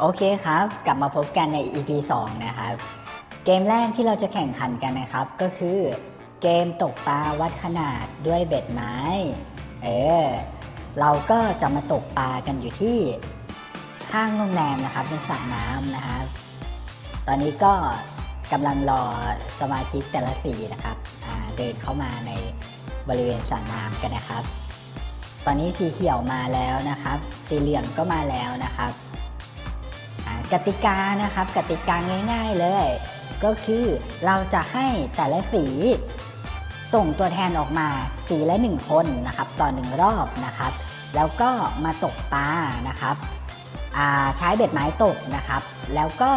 โอเคครับ กลับมาพบกันใน EP 2 นะครับ เกมแรกที่เราจะแข่งขันกันนะครับ ก็คือเกมตกปลาวัดขนาดด้วยเบ็ดไม้ เออ เราก็จะมาตกปลากันอยู่ที่ข้างโรงแรมนะครับในสระน้ำนะครับ ตอนนี้ก็กำลังรอสมาชิกแต่ละสีนะครับเดินเข้ามาในบริเวณสระน้ำกันนะครับ ตอนนี้สีเขียวมาแล้วนะครับ สีเหลืองก็มาแล้วนะครับ กติกานะครับ กติกาง่ายๆเลย ก็คือเราจะให้แต่ละสี ส่งตัวแทนออกมาสีละหนึ่งคนนะครับต่อหนึ่งรอบนะครับ แล้วก็มาตกปลานะครับใช้เบ็ดไม้ตกนะครับ แล้วก็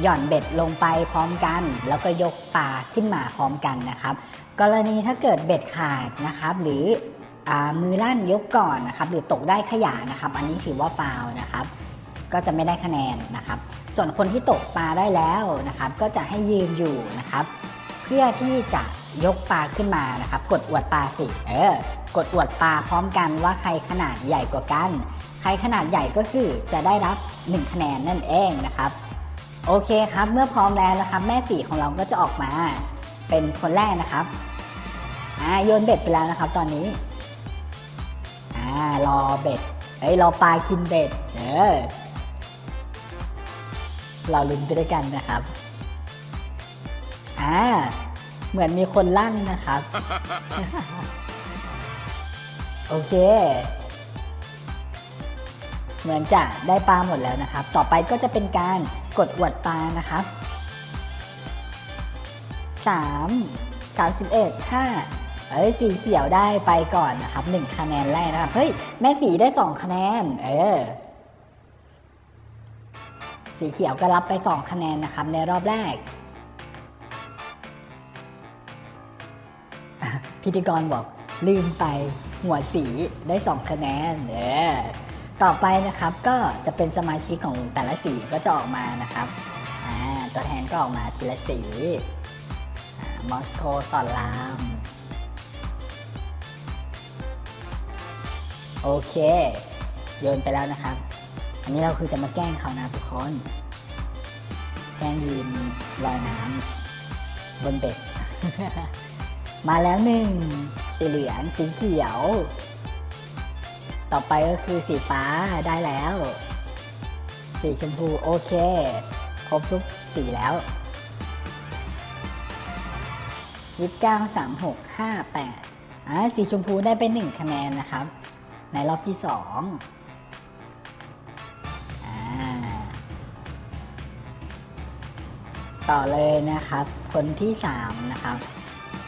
หย่อนเบ็ดลงไปพร้อมกัน แล้วก็ยกปลาขึ้นมาพร้อมกันนะครับ กรณีถ้าเกิดเบ็ดขาดนะครับ หรืออมือลั่นยกก่อนนะครับ หรือตกได้ขยะนะครับ อันนี้ถือว่าฟาวนะครับ ก็จะไม่ได้คะแนนนะครับ ส่วนคนที่ตกปลาได้แล้วนะครับ ก็จะให้ยืนอยู่นะครับ เพื่อที่จะยกปลาขึ้นมานะครับ กดอวดปลาสิเออกดอวดปลาพร้อมกันว่าใครขนาดใหญ่กว่ากัน ใครขนาดใหญ่ก็คือจะได้รับ 1 คะแนนนั่นเองนะครับ โอเคครับเมื่อพร้อมแล้วนะครับ แม่สีของเราก็จะออกมาเป็นคนแรกนะครับอ่าโยนเบ็ดไปแล้วนะครับ ตอนนี้อ่ารอเบ็ดเฮ้ยรอปลากินเบ็ดเออ เราลุ้นไปด้วยกันนะครับ อ่า เหมือนมีคนลั่นนะครับ โอเค เหมือนจะได้ปลาหมดแล้วนะครับ ต่อไปก็จะเป็นการกดอวดปลานะครับ3 31 5เอ้ยสีเขียวได้ไปก่อนนะครับ1คะแนนแรกนะครับ เฮ้ย แม่สีได้2คะแนน เออ สีเขียวก็รับไป 2 คะแนนนะครับในรอบแรก พิธีกรบอกลืมไปหัวสีได้ 2 คะแนนเออต่อไปนะครับก็จะเป็นสมาชิกของแต่ละสีก็จะออกมานะครับอ่าตัวแทนก็ออกมาทีละสีอมอสโกสอนราม โอเค โยนไปแล้วนะครับ นนี้เราคือจะมาแกล้งเขานะทุกคน แกล้งยืนลอยน้ำบนเบ็ด มาแล้วหนึ่งสีเหลืองสีเขียว ต่อไปก็คือสีฟ้าได้แล้ว สีชมพูโอเค ครบทุกสีแล้วยี่สิบเก้าสามหกห้าแปดอ่าสีชมพูได้ไปหนึ่งคะแนนนะครับ ในรอบที่สอง ต่อเลยนะครับ คนที่สามนะครับ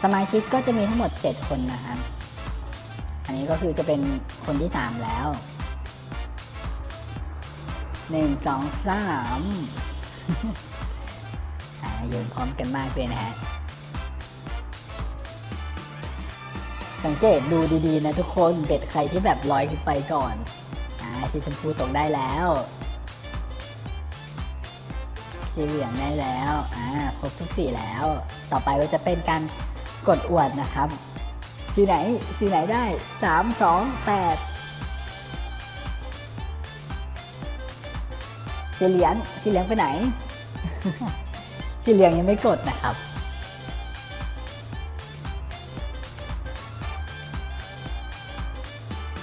สมาชิกก็จะมีทั้งหมด 7 คนนะครับ อันนี้ก็คือจะเป็นคนที่ 3 แล้ว 1 2 3อ่าโยนพร้อมกันมากเลยนะฮะสังเกตดูดีๆนะทุกคนเบ็ดใครที่แบบลอยขึ้นไปก่อนอ่าสีชมพูตกได้แล้ว สีเหลืองได้แล้วอ่าครบทุกสีแล้ว ต่อไปก็จะเป็นการกดอวดนะครับ สีไหนสีไหนได้สามสองแปดสีเหลืองสีเหลืองไปไหน สีเหลืองยังไม่กดนะครับ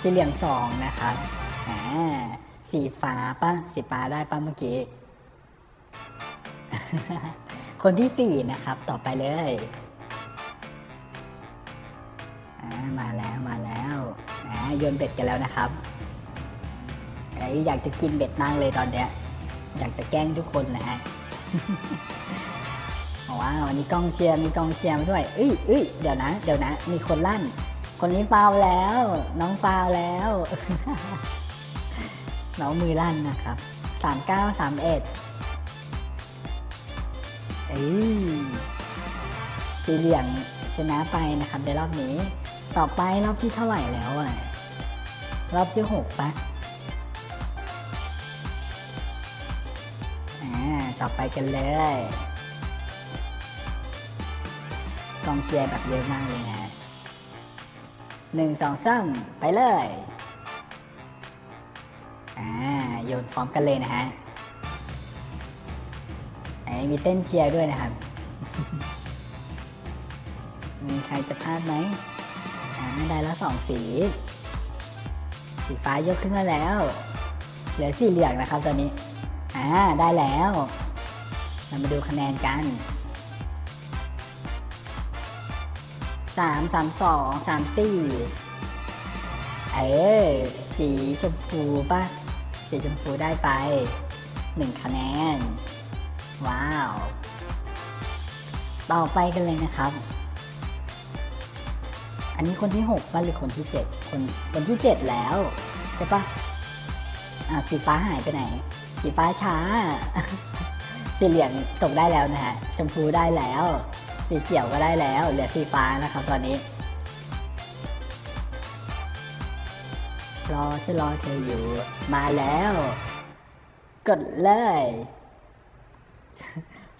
สีเหลืองสองนะครับอ่าสีฟ้าปะสีฟ้าได้ปะเมื่อกี้ คนที่สี่นะครับ ต่อไปเลยมาแล้วมาแล้วโยนเบ็ดกันแล้วนะครับอยากจะกินเบ็ดมากเลยตอนเนี้ย อยากจะแกล้งทุกคนแหละฮะว้าววันนี้กองเชียร์มีกองเชียร์มาด้วยเอ้ยเอ้ยเดี๋ยวนะ เดี๋ยวนะ มีคนลั่น คนนี้ฟาวแล้ว น้องฟาวแล้ว น้องมือลั่นนะครับสามเก้าสามเอ็ด เอ้ยสีเหลืองชนะไปนะครับในรอบนี้ ต่อไปรอบที่เท่าไหร่แล้วอะ รอบที่หกปะอ่าต่อไปกันเลยกองเชียร์แบบเยอะมากเลยนะหนึ่งสองสามไปเลย อ่าโยนพร้อมกันเลยนะฮะ มีเต้นเชียร์ด้วยนะครับ มีใครจะพลาดไหมอ่าได้แล้วสองสี สีฟ้ายกขึ้นมาแล้ว เหลือสีเหลืองนะครับตอนนี้ อ่า ได้แล้ว เรามาดูคะแนนกันสามสามสองสามสี่เออสีชมพูป่ะ สีชมพูได้ไปหนึ่งคะแนน ว้าว ต่อไปกันเลยนะครับ อันนี้คนที่หกป่ะหรือคนที่เจ็ดคนคนที่เจ็ดแล้ว ใช่ปะอ่าสีฟ้าหายไปไหน สีฟ้าช้า สีเหลืองตกได้แล้วนะฮะ ชมพูได้แล้ว สีเขียวก็ได้แล้ว เหลือสีฟ้านะครับตอนนี้รอฉันรอเธออยู่ มาแล้ว กดเลย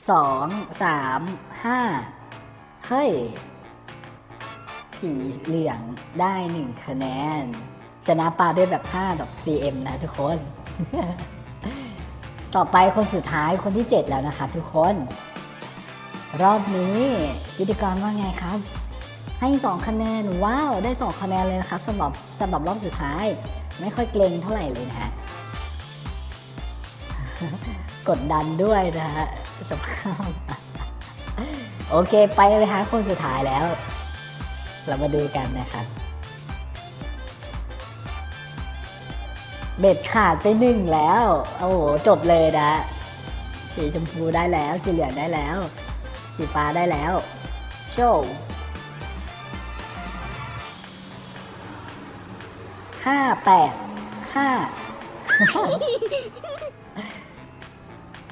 สองสามห้าเฮ้ย สีเหลืองได้หนึ่งคะแนน ชนะปลาด้วยแบบ5ดอก CM นะทุกคน ต่อไปคนสุดท้ายคนที่ 7 แล้วนะครับทุกคน รอบนี้พิธีกรว่าไงครับ ให้ 2 คะแนนว้าว ได้ 2 คะแนนเลยนะครับสำหรับสำหรับรอบสุดท้าย ไม่ค่อยเกรงเท่าไหร่เลยนะฮะ กดดันด้วยนะฮะสภาพโอเคไปเลยฮะคนสุดท้ายแล้ว เรามาดูกันนะครับเบ็ดขาดไปหนึ่งแล้ว โอ้โห จบเลยนะ สีชมพูได้แล้ว สีเหลืองได้แล้ว สีฟ้าได้แล้ว โชว์ห้าแปดห้า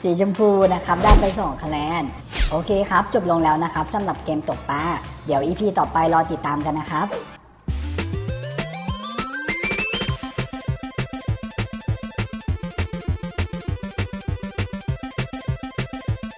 สีชมพูนะครับได้ไป 2 คะแนน โอเคครับ จบลงแล้วนะครับสำหรับเกมตกปลา เดี๋ยว EP ต่อไปรอติดตามกันนะครับ